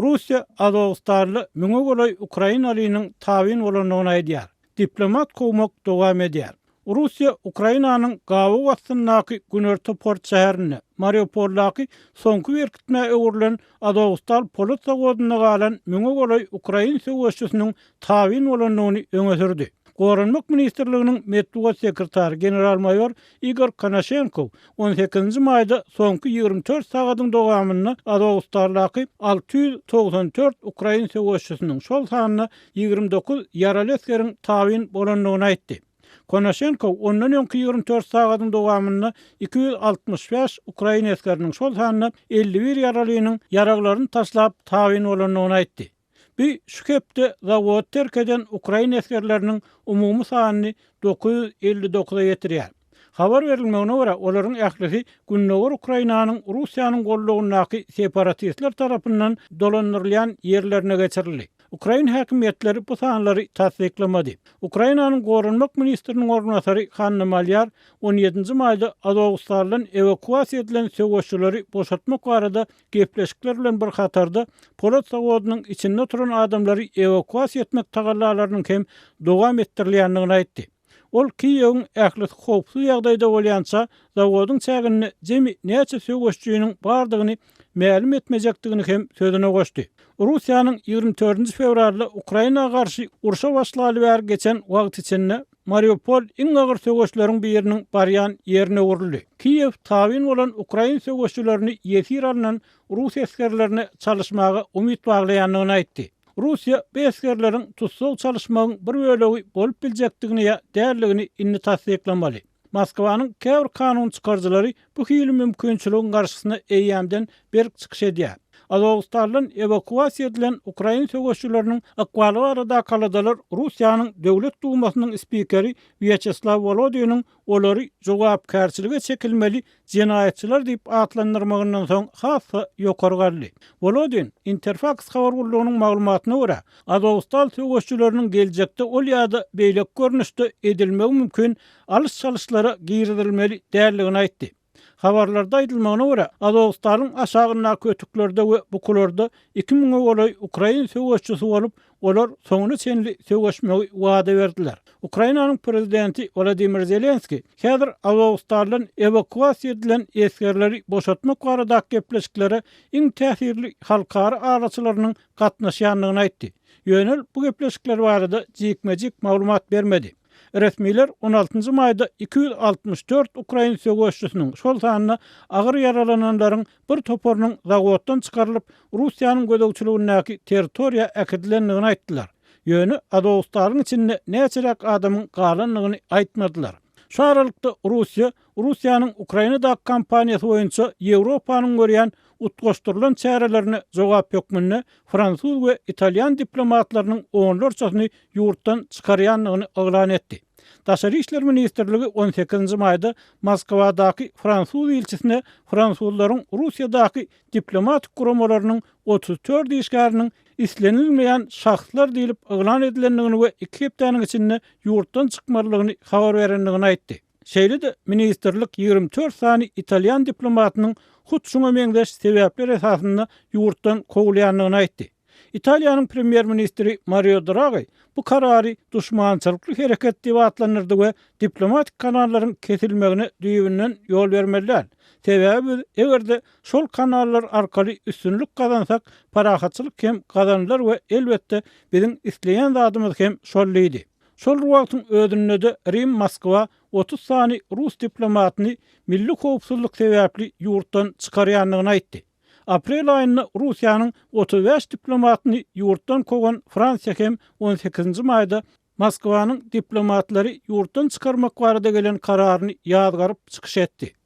Russiya azowustarly müňe golay Ukrainalynyň tawin bolanyny aýdýar. Diplomat kowmak dowam edýär. Russiya Ukrainanyň gawy wagtyndaky Günerto port şäherini Mariupoldaky soňky berkitme öwrülen Azowstal polis zawodyna galan müňe golay Ukrain söwüşçüsiniň tawin bolanlygyny öňe sürdi. Goranmak Ministerliginin Metbuat Sekretari General Mayor Igor Kanashenkov 18-nji maýda soňky 24 sagatyň dogamatyny Azowustarlaky 694 Ukrain sowuşçysynyň şol sanyny 29 yaralı eskeriň tawin bolanlygyny aýtdy. Konashenko ondan öňki 24 sagatyň dowamyny 265 Ukraina eskeriniň şol sanyny 51 yaralynyň yaraglaryny taşlap tawin bolanyny aýtdy. Bir şükepte zavod terk eden Ukrayna eskerlerinin umumu sahanini 959'a yetiriyar. Habar verilmegine göre olaryň ählisi Günnöwer Ukrainanyň Russiýanyň gollugyndaki separatistler tarapyndan dolandyrylýan ýerlerine geçirildi. Ukrayn häkimetleri bu sanlary tasdiklamady. Ukraynanyň gorunmak ministriniň ornatary Hanna Malyar 17-nji maýda Azowustarlan evakuasiýa edilen söwüşçüleri boşatmak barada gepleşikler bilen bir hatarda Polat zawodynyň içinde duran adamlary evakuasiýa etmek tagallalarynyň hem dowam etdirilýändigini aýtdy. Ol Kiýewiň ähli howpsuz ýagdaýda bolýança zawodyň çägini jemi näçe söwüşçüniň bardygyny mälim etmejekdigini hem sözüne goşdy. Rusiýanyň 24-nji fevralda Ukraina garşy urşa başlaly ber geçen wagt içinde Mariupol iň agyr söwüşleriň biriniň baryan ýerine urildi. Kiýew tawin bolan Ukraina söwüşçilerini ýetir alan Rus eskerlerini çalışmaga umyt baglaýanyny aýtdy. Rusiya bu eskerleriň tutsal çalışmagyň bir bölegi bolup biljekdigini ýa därligini inni tasdiklamaly. Moskwanyň käwr kanun çykarjylary bu hili mümkinçiligiň garşysyna eýýämden berk çykyş edýär. Azogistarlan evakuasiya edilen Ukrayna söwüşçülerinin akwaly barada kaladalar Russiýanyň döwlet dumasynyň spikeri Vyacheslav Volodinin olary jogapkärçiligi çekilmeli jinayetçiler diýip atlandyrmagyndan soň hassa ýokargaldy. Volodin Interfax habar gurulugynyň maglumatyna görä, Azogistal söwüşçüleriniň geljekde ol ýa-da beýlek görnüşde edilmegi mümkin, alys çalyşlara giýirilmeli därligini aýtdy. habarlarda aýdylmagyna görä, Azogistanyň aşagyndaky kötüklerde we bukularda 2000 olay Ukraina söwgeçisi bolup, olar soňuna çenli söwgeşmegi wada berdiler. Ukrainanyň prezidenti Volodymyr Zelenski häzir Azogistarlan evakuasiýa edilen eskerleri boşatmak barada gepleşiklere iň täsirli halkara araçylarynyň gatnaşýanlygyny aýtdy. Yönel bu gepleşikler barada jikmejik maglumat bermedi. Resmiler 16-njy maýda 264 Ukraina sögoşçysynyň şol sanyny agyr yaralananlaryň bir toporunun zagovatdan çykarylyp Russiýanyň gödöwçiligindäki territoriýa äkidilendigini aýtdylar. Yönü Adogustaren içinde näçerek adamın galanlygyny aýtmadylar. Şu Rusya, Rusiyanın Ukrainada kampaniýasy boýunça Ýewropanyň görýän utgaşdyrylan çärelerini jogap ýokmyny fransuz we italyan diplomatlarynyň onlarçasyny ýurtdan çykarýanlygyny aglan etdi. Daşary işler ministrligi 18-nji maýda Moskwadaki Fransuz ilçisine Fransuzlaryň Russiýadaky diplomatik guramalarynyň 34 işgäriniň islenilmeýän şahslar diýilip aglan edilenligini we iki hepdäniň içinde ýurtdan çykmarlygyny habar verenliğini aýtdy. Şeýle de ministrlik 24 sany italyan diplomatynyň hut şuna meňdeş sebäpler esasında ýurtdan kowulýanlygyny aýtdy. Italiýanyň premier ministri Mario Draghi bu karary duşmançylykly hereket diýip atlanyrdy we diplomatik kanalların kesilmegine düýbinden ýol bermeliler. Sebäbi egerde şol kanallar arkaly üstünlük kazansak, parahatçylyk hem kazanlar we elbetde biziň isleýän zadymyz hem şollydy. Şol wagtyň özünde de Rim Moskwa 30 sany Rus diplomatyny milli howpsuzlyk sebäpli ýurtdan çykarýanlygyny aýtdy. Aprel aýyny Russiýanyň 35 diplomatyny ýurtdan kowan Fransiýa hem 18-nji maýda Moskwanyň diplomatlary ýurtdan çykarmak barada gelen kararyny ýazgaryp çykyş etdi.